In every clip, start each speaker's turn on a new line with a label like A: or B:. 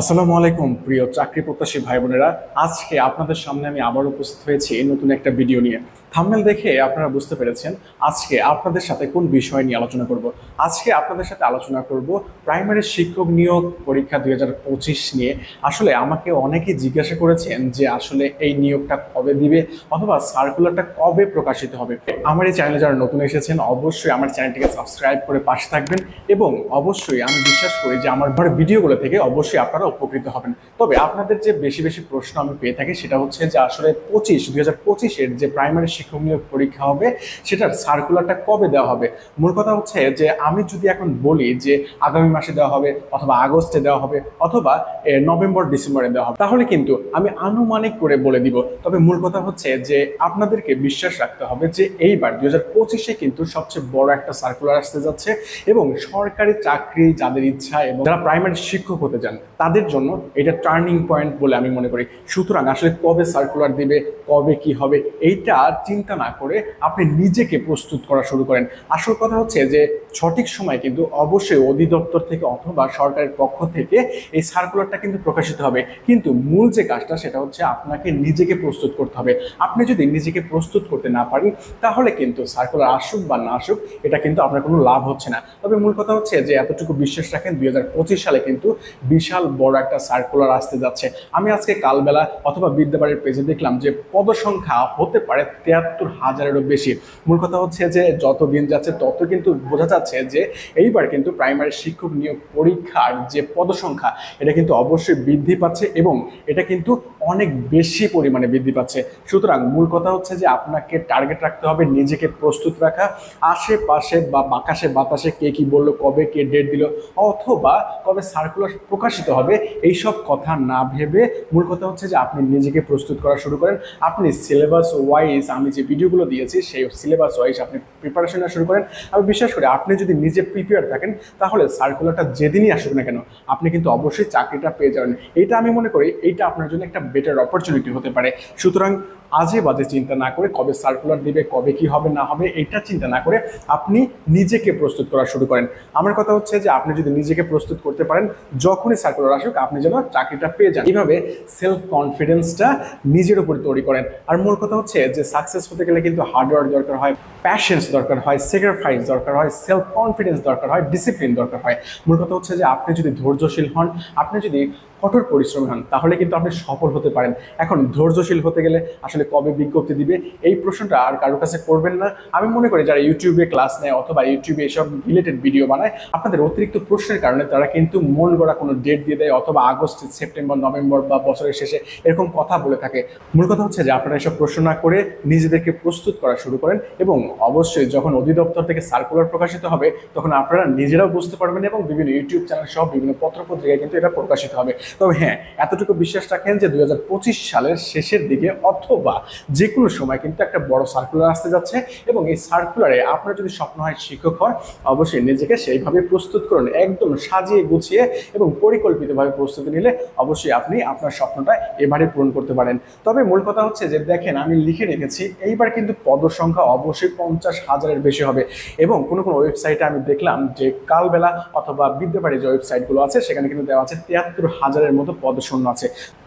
A: আসসালামু আলাইকুম, প্রিয় চাকরি প্রত্যাশী ভাই বোনেরা। আজকে আপনাদের সামনে আমি আবার উপস্থিত হয়েছি নতুন একটা ভিডিও নিয়ে। থাম্বনেল দেখে আপনারা বুঝতে পেরেছেন আজকে আপনাদের সাথে কোন বিষয় নিয়ে আলোচনা করব। আজকে আপনাদের সাথে আলোচনা করব প্রাইমারি শিক্ষক নিয়োগ পরীক্ষা দুই হাজার পঁচিশ নিয়ে। আসলে আমাকে অনেকেই জিজ্ঞাসা করেছেন যে আসলে এই নিয়োগটা কবে দিবে অথবা সার্কুলারটা কবে প্রকাশিত হবে। আমার এই চ্যানেলে যারা নতুন এসেছেন অবশ্যই আমার চ্যানেলটিকে সাবস্ক্রাইব করে পাশে থাকবেন এবং অবশ্যই আমি বিশ্বাস করি যে আমার আমার ভিডিওগুলো থেকে অবশ্যই আপনারা উপকৃত হবেন। তবে আপনাদের যে বেশি বেশি প্রশ্ন আমি পেয়ে থাকি সেটা হচ্ছে যে আসলে পঁচিশ, দুই হাজার পঁচিশের যে প্রাইমারি শিক্ষক নিয়োগ পরীক্ষা হবে, সেটার সার্কুলারটা কবে দেওয়া হবে? মূল কথা হচ্ছে যে, আমি যদি এখন বলি যে, আগামী মাসে দেওয়া হবে অথবা আগস্টে দেওয়া হবে অথবা নভেম্বর, ডিসেম্বরে দেওয়া হবে, তাহলে কিন্তু আমি আনুমানিক করে বলে দিব। তবে মূল কথা হচ্ছে যে, আপনাদেরকে বিশ্বাস রাখতে হবে যে, এইবার দুই হাজার পঁচিশে কিন্তু সবচেয়ে বড় একটা সার্কুলার আসতে যাচ্ছে এবং সরকারি চাকরি যাদের ইচ্ছা এবং যারা প্রাইমারি শিক্ষক হতে চান, তাদের জন্য এটা টার্নিং পয়েন্ট বলে আমি মনে করি। সুতরাং আসলে কবে সার্কুলার দিবে, কবে কি হবে, এইটা চিন্তা না করে আপনি নিজেকে প্রস্তুত করা শুরু করেন। আসল কথা হচ্ছে যে, সঠিক সময় কিন্তু অবশ্যই অধিদপ্তর থেকে অথবা সরকারের পক্ষ থেকে এই সার্কুলারটা কিন্তু প্রকাশিত হবে। কিন্তু মূল যে কাজটা সেটা হচ্ছে আপনাকে নিজেকে প্রস্তুত করতে হবে। আপনি যদি নিজেকে প্রস্তুত করতে না পারেন, তাহলে কিন্তু সার্কুলার আসুক বা না আসুক, এটা কিন্তু আপনার কোনো লাভ হচ্ছে না। তবে মূল কথা হচ্ছে যে, এতটুকু বিশ্বাস রাখেন, দুই হাজার পঁচিশ সালে কিন্তু বিশাল বড় একটা সার্কুলার আসতে যাচ্ছে। আমি আজকে কালবেলা অথবা বিদ্যাবাড়ির পেজে দেখলাম যে, পদসংখ্যা হতে পারে তিয়াত্তর হাজারেরও বেশি। মূল কথা হচ্ছে যে, যত দিন যাচ্ছে, তত কিন্তু বোঝা যাচ্ছে যে, এইবার কিন্তু প্রাইমারি শিক্ষক নিয়োগ পরীক্ষার যে পদসংখ্যা, এটা কিন্তু অবশ্যই বৃদ্ধি পাচ্ছে এবং এটা কিন্তু অনেক বেশি পরিমাণে বৃদ্ধি পাচ্ছে। সুতরাং মূল কথা হচ্ছে যে, আপনাকে টার্গেট রাখতে হবে, নিজেকে প্রস্তুত রাখা। আশেপাশে বা বাতাসে বাতাসে কে কি বলল, কবে কে ডেট দিল, অথবা কবে সার্কুলার প্রকাশিত হবে, এইসব কথা না ভেবে মূল কথা হচ্ছে যে, আপনি নিজেকে প্রস্তুত করা শুরু করেন। আপনি সিলেবাস ওয়াইজ আমি যে ভিডিওগুলো দিয়েছি, সেই সিলেবাস ওয়াইজ আপনি প্রিপারেশন শুরু করেন। আমি বিশ্বাস করি আপনি যদি নিজে প্রিপেয়ার থাকেন, তাহলে সার্কুলারটা যেদিনই আসুক না কেন, আপনি কিন্তু অবশ্যই চাকরিটা পেয়ে যাবেন। এটা আমি মনে করি, এইটা আপনার জন্য একটা বেটার অপরচুনিটি হতে পারে। সুতরাং আজে বাজে চিন্তা না করে কবে সার্কুলার দিবে, কবে কি হবে, না হবে, এটা চিন্তা না করে আপনি নিজেকে প্রস্তুত করা শুরু করেন। আমার কথা হচ্ছে যে আপনি যদি নিজেকে প্রস্তুত করতে পারেন, যখনই সার্কুলার আসুক, আপনি যেন চাকরিটা পেয়ে যান। এইভাবে সেলফ কনফিডেন্সটা নিজের উপরে তৈরি করেন। আর মূল কথা হচ্ছে যে সাকসেস হতে গেলে কিন্তু হার্ডওয়ার্ক দরকার হয়। প্যাশেন্স দরকার হয় স্যাক্রিফাইস দরকার হয় সেলফ কনফিডেন্স দরকার হয় ডিসিপ্লিন দরকার হয়। মূল কথা হচ্ছে যে আপনি যদি ধৈর্যশীল হন, আপনি যদি কঠোর পরিশ্রমী হন, তাহলে কিন্তু আপনি সফল হতে পারেন। এখন ধৈর্যশীল হতে গেলে আসলে কবে বিজ্ঞপ্তি দিবে, এই প্রশ্নটা আর কারোর কাছে করবেন না। আমি মনে করি যারা ইউটিউবে ক্লাস নেয় অথবা ইউটিউবে এসব রিলেটেড ভিডিও বানায়, আপনাদের অতিরিক্ত প্রশ্নের কারণে তারা কিন্তু মন গড়া কোনো ডেট দিয়ে দেয়, অথবা আগস্ট সেপ্টেম্বর নভেম্বর বা বছরের শেষে এরকম কথা বলে থাকে। মূল কথা হচ্ছে যে আপনারা এসব প্রশ্ন না করে নিজেদেরকে প্রস্তুত করা শুরু করেন এবং অবশ্যই যখন অধিদপ্তর থেকে সার্কুলার প্রকাশিত হবে, তখন আপনারা নিজেরাও বুঝতে পারবেন এবং বিভিন্ন ইউটিউব চ্যানেল সহ বিভিন্ন পত্রপত্রিকায় কিন্তু এটা প্রকাশিত হবে। তবে হ্যাঁ এতটুকু বিশ্বাস রাখেন যে দু হাজার পঁচিশ সালের শেষের দিকে অথবা যে কোনো সময় কিন্তু একটা বড় সার্কুলার আসতে যাচ্ছে এবং এই সার্কুলারে আপনার যদি স্বপ্ন হয় শিক্ষক হয় অবশ্যই নিজেকে সেইভাবে প্রস্তুত করুন, একদম সাজিয়ে গুছিয়ে এবং পরিকল্পিতভাবে প্রস্তুতি নিলে অবশ্যই আপনি আপনার স্বপ্নটা এবারে পূরণ করতে পারেন। তবে মূল কথা হচ্ছে যে দেখেন, আমি লিখে রেখেছি, এইবার কিন্তু পদ সংখ্যা অবশ্যই পঞ্চাশ হাজারের বেশি হবে। এবং কোনো কোনো ওয়েবসাইটে আমি দেখলাম যে কালবেলা অথবা বিদ্যাপাড়ি যে ওয়েবসাইটগুলো আছে, সেখানে কিন্তু দেওয়া আছে তিয়াত্তর হাজারের মতো পদ শূন্য আছে।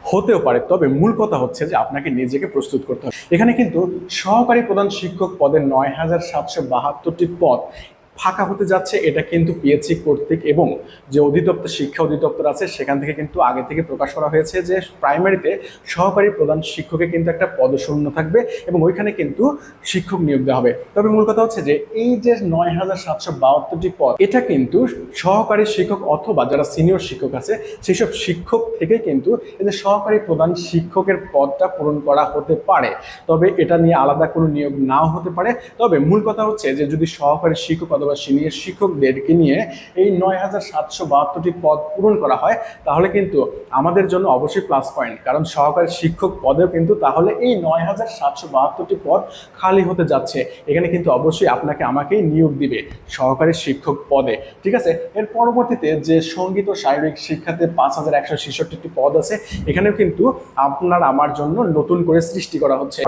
A: হতেও পারে, তবে মূল কথা হচ্ছে যে আপনাকে নিজেকে প্রস্তুত করতে হবে। এখানে কিন্তু সহকারী প্রধান শিক্ষক পদে নয় হাজার সাতশো বাহাত্তরটি পদ ফাঁকা হতে যাচ্ছে, এটা কিন্তু পিএসসি কর্তৃক এবং যে অধিদপ্তর, শিক্ষা অধিদপ্তর আছে, সেখান থেকে কিন্তু আগে থেকে প্রকাশ করা হয়েছে যে প্রাইমারিতে সহকারী প্রধান শিক্ষকের কিন্তু একটা পদশূন্য থাকবে এবং ওইখানে কিন্তু শিক্ষক নিয়োগ দেওয়া হবে। তবে মূল কথা হচ্ছে যে এই যে নয় হাজার সাতশো বাহাত্তরটি পদ, এটা কিন্তু সহকারী শিক্ষক অথবা যারা সিনিয়র শিক্ষক আছে সেই সব শিক্ষক থেকে কিন্তু এই যে সহকারী প্রধান শিক্ষকের পদটা পূরণ করা হতে পারে। তবে এটা নিয়ে আলাদা কোনো নিয়োগ নাও হতে পারে। তবে মূল কথা হচ্ছে যে যদি সহকারী শিক্ষক অথবা সিনিয়র শিক্ষকদেরকে নিয়ে এই নয় হাজার সাতশো বাহাত্তরটি পদ পূরণ করা হয়, তাহলে কিন্তু আমাদের জন্য অবশ্যই প্লাস পয়েন্ট কারণ সহকারী শিক্ষক পদেও কিন্তু তাহলে এই নয় হাজার সাতশো বাহাত্তরটি পদ খালি হতে যাচ্ছে। এখানে কিন্তু অবশ্যই আপনাকে আমাকেই নিয়োগ দিবে সহকারী শিক্ষক পদে, ঠিক আছে? এর পরবর্তীতে যে সংগীত ও শারীরিক শিক্ষাতে পাঁচ হাজার একশো ছেষট্টিটি পদ আছে, এখানেও কিন্তু আপনার আমার জন্য নতুন করে সৃষ্টি করা হচ্ছে।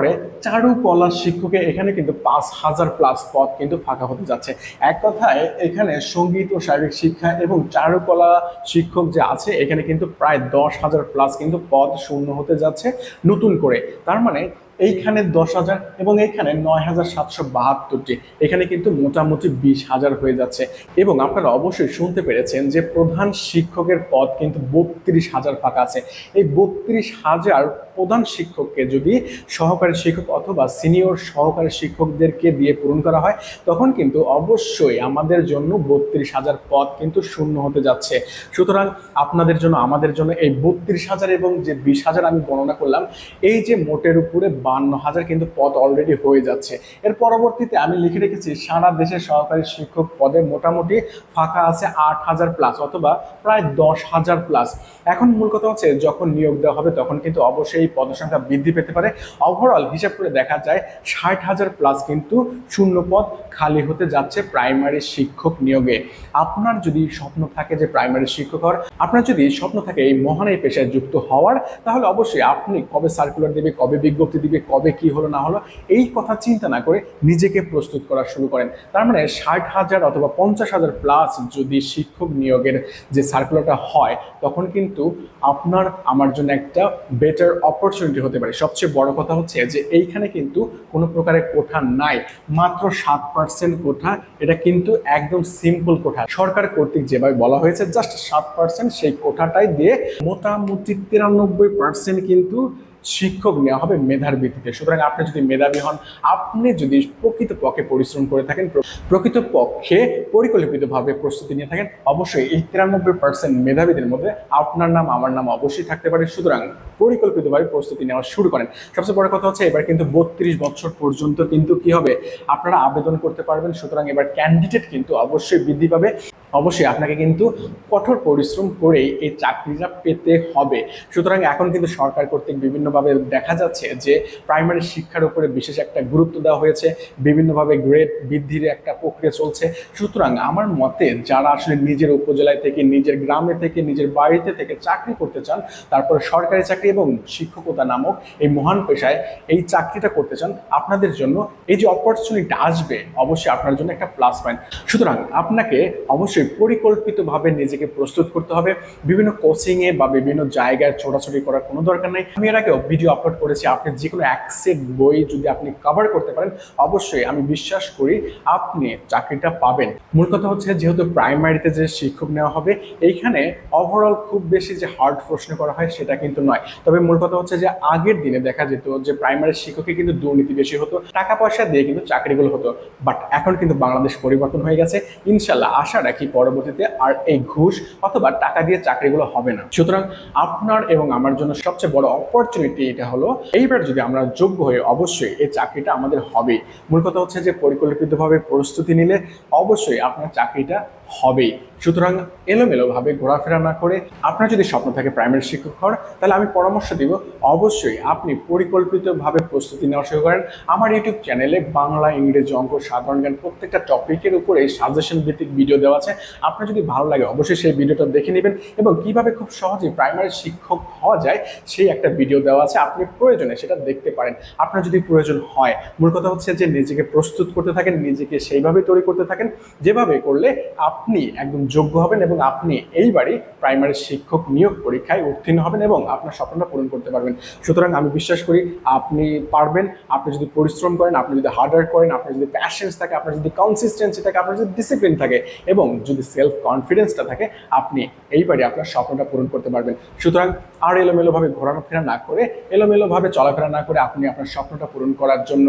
A: চারুকলা শিক্ষকে এখানে কিন্তু পাঁচ হাজার প্লাস পদ কিন্তু ফাঁকা হতে যাচ্ছে। এক কথায় এখানে সংগীত ও শারীরিক শিক্ষা এবং চারুকলা শিক্ষক যে আছে, এখানে কিন্তু প্রায় দশ হাজার প্লাস কিন্তু পদ শূন্য হতে যাচ্ছে নতুন করে। তার মানে এইখানে দশ হাজার এবং এইখানে নয় হাজার সাতশো বাহাত্তরটি। এখানে কিন্তু মোটামুটি বিশ হাজার হয়ে যাচ্ছে। এবং আপনারা অবশ্যই শুনতে পেরেছেন যে প্রধান শিক্ষকের পদ কিন্তু বত্রিশ হাজার ফাঁকা আছে। এই বত্রিশ হাজার প্রধান শিক্ষককে যদি সহকারী শিক্ষক অথবা সিনিয়র সহকারী শিক্ষকদেরকে দিয়ে পূরণ করা হয়, তখন কিন্তু অবশ্যই আমাদের জন্য বত্রিশ হাজার পদ কিন্তু শূন্য হতে যাচ্ছে। সুতরাং আপনাদের জন্য, আমাদের জন্য এই বত্রিশ হাজার এবং যে বিশ হাজার আমি গণনা করলাম, এই যে মোটের উপরে বান্ন হাজার কিন্তু পদ অলরেডি হয়ে যাচ্ছে। এর পরবর্তীতে আমি লিখে রেখেছি, সারা দেশের সহকারী শিক্ষক পদে মোটামুটি ফাঁকা আছে আট হাজার প্লাস অথবা প্রায় দশ হাজার প্লাস এখন মূল কথা হচ্ছে, যখন নিয়োগ দেওয়া হবে তখন কিন্তু অবশ্যই পদসংখ্যা বৃদ্ধি পেতে পারে। ওভারঅল হিসাব করে দেখা যায়, ষাট হাজার প্লাস কিন্তু শূন্য পদ খালি হতে যাচ্ছে প্রাইমারি শিক্ষক নিয়োগে। আপনার যদি স্বপ্ন থাকে যে প্রাইমারি শিক্ষক হওয়ার, আপনার যদি স্বপ্ন থাকে এই মহান এই পেশায় যুক্ত হওয়ার, তাহলে অবশ্যই আপনি কবে সার্কুলার দেবে, কবে বিজ্ঞপ্তি দিবে কবে কি হলো, না হলো, এই কথা চিন্তা না করে নিজেকে প্রস্তুত করা শুরু করেন। তার মানে ষাট হাজার অথবা পঞ্চাশ হাজার প্লাস যদি শিক্ষক নিয়োগের যে সার্কুলারটা হয়, তখন কিন্তু আপনার, আমার জন্য একটা বেটার অপরচুনিটি হতে পারে। সবচেয়ে বড় কথা হচ্ছে যে এইখানে কিন্তু কোনো প্রকারের কোঠা নাই। মাত্র সাত পার্সেন্ট কোঠা, এটা কিন্তু একদম সিম্পল কোঠা। সরকার কর্তৃক যেভাবে বলা হয়েছে জাস্ট সাত পার্সেন্ট সেই কোঠাটাই দিয়ে মোটামুটি তিরানব্বই পার্সেন্ট কিন্তু শিক্ষক নেওয়া হবে মেধার ভিত্তিতে। সুতরাং আপনি যদি মেধাবী হন, আপনি যদি প্রকৃতপক্ষে পরিশ্রম করে থাকেন, প্র- প্রকৃতপক্ষে পরিকল্পিতভাবে প্রস্তুতি নিয়ে থাকেন, অবশ্যই এই তিরানব্বই পার্সেন্ট মেধাবীদের মধ্যে আপনার নাম, আমার নাম অবশ্যই থাকতে পারে। সুতরাং পরিকল্পিতভাবে প্রস্তুতি নেওয়া শুরু করেন। সবচেয়ে বড় কথা হচ্ছে, এবার কিন্তু বত্রিশ বছর পর্যন্ত কিন্তু কি হবে? আপনারা আবেদন করতে পারবেন। সুতরাং এবার ক্যান্ডিডেট কিন্তু অবশ্যই বৃদ্ধি পাবে। অবশ্যই আপনাকে কিন্তু কঠোর পরিশ্রম করেই এই চাকরিটা পেতে হবে। সুতরাং এখন কিন্তু সরকার কর্তৃক বিভিন্নভাবে দেখা যাচ্ছে যে প্রাইমারি শিক্ষার উপরে বিশেষ একটা গুরুত্ব দেওয়া হয়েছে, বিভিন্নভাবে গ্রেড বৃদ্ধির একটা প্রক্রিয়া চলছে। সুতরাং আমার মতে যারা আসলে নিজের উপজেলায় থেকে, নিজের গ্রামে থেকে, নিজের বাড়িতে থেকে চাকরি করতে চান, তারপরে সরকারি চাকরি এবং শিক্ষকতা নামক এই মহান পেশায় এই চাকরিটা করতে চান, আপনাদের জন্য এই যে অপরচুনিটি আসবে, অবশ্যই আপনার জন্য একটা প্লাস পয়েন্ট সুতরাং আপনাকে অবশ্যই পরিকল্পিতভাবে নিজেকে প্রস্তুত করতে হবে। বিভিন্ন কোচিংয়ে বা বিভিন্ন জায়গায় ছোটাছুটি করার কোনো দরকার নেই। আমি এর আগেও ভিডিও আপলোড করেছি, আপনি যে কোনো সেট বই যদি আপনি কভার করতে পারেন, অবশ্যই আমি বিশ্বাস করি আপনি চাকরিটা পাবেন। মূল কথা হচ্ছে যেহেতু প্রাইমারিতে যে শিক্ষক নেওয়া হবে, এইখানে ওভারঅল খুব বেশি যে হার্ড প্রশ্ন করা হয় সেটা কিন্তু নয়। তবে মূল কথা হচ্ছে যে আগের দিনে দেখা যেত যে প্রাইমারি শিক্ষকে কিন্তু দুর্নীতি বেশি হতো, টাকা পয়সা দিয়ে কিন্তু চাকরিগুলো হতো। বাট এখন কিন্তু বাংলাদেশ পরিবর্তন হয়ে গেছে, ইনশাল্লাহ আশা রাখি পরবর্তীতে আর এই ঘুষ অথবা টাকা দিয়ে চাকরিগুলো হবে না। সুতরাং আপনার এবং আমার জন্য সবচেয়ে বড় অপরচুনিটি এটা হলো। এইবার যদি আমরা যোগ্য হয়ে অবশ্যই এই চাকরিটা আমাদের হবে মূল কথা হচ্ছে যে পরিকল্পিতভাবে প্রস্তুতি নিলে অবশ্যই আপনার চাকরিটা হবেই সুতরাং এলোমেলোভাবে ঘোরাফেরা না করে আপনার যদি স্বপ্ন থাকে প্রাইমারি শিক্ষক হওয়ার, তাহলে আমি পরামর্শ দিব, অবশ্যই আপনি পরিকল্পিতভাবে প্রস্তুতি নেওয়া শুরু করেন। আমার ইউটিউব চ্যানেলে বাংলা, ইংরেজি অঙ্ক, সাধারণ জ্ঞান প্রত্যেকটা টপিকের উপরে সাজেশন ভিত্তিক ভিডিও দেওয়া আছে। আপনার যদি ভালো লাগে অবশ্যই সেই ভিডিওটা দেখে নেবেন এবং কীভাবে খুব সহজে প্রাইমারি শিক্ষক হওয়া যায় সেই একটা ভিডিও দেওয়া আছে। আপনি প্রয়োজনে সেটা দেখতে পারেন। আপনার যদি প্রয়োজন হয়, মূল কথা হচ্ছে যে নিজেকে প্রস্তুত করতে থাকেন, নিজেকে সেইভাবে তৈরি করতে থাকেন, যেভাবে করলে আপনি একদম যোগ্য হবেন এবং আপনি এইবারই প্রাইমারি শিক্ষক নিয়োগ পরীক্ষায় উত্তীর্ণ হবেন এবং আপনার স্বপ্নটা পূরণ করতে পারবেন। সুতরাং আমি বিশ্বাস করি আপনি পারবেন, আপনি যদি পরিশ্রম করেন, আপনি যদি হার্ডওয়ার্ক করেন, আপনার যদি প্যাশেন্স থাকে, আপনার যদি কনসিস্টেন্সি থাকে, আপনার যদি ডিসিপ্লিন থাকে এবং যদি সেলফ কনফিডেন্সটা থাকে, আপনি এইবারই আপনার স্বপ্নটা পূরণ করতে পারবেন। সুতরাং আর এলোমেলোভাবে ঘোরাফেরা না করে, এলোমেলোভাবে চলাফেরা না করে আপনি আপনার স্বপ্নটা পূরণ করার জন্য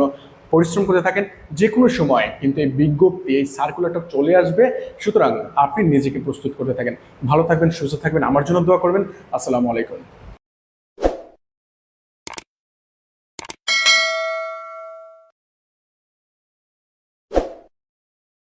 A: পরিশ্রম করতে থাকেন যে কোনো সময়, কিন্তু এই বিজ্ঞপ্তি, এই সার্কুলারটা চলে আসবে। সুতরাং আপনি নিজেকে প্রস্তুত করতে থাকেন। ভালো থাকবেন, সুস্থ থাকবেন। আমার জন্য দোয়া করবেন। আসসালামু আলাইকুম।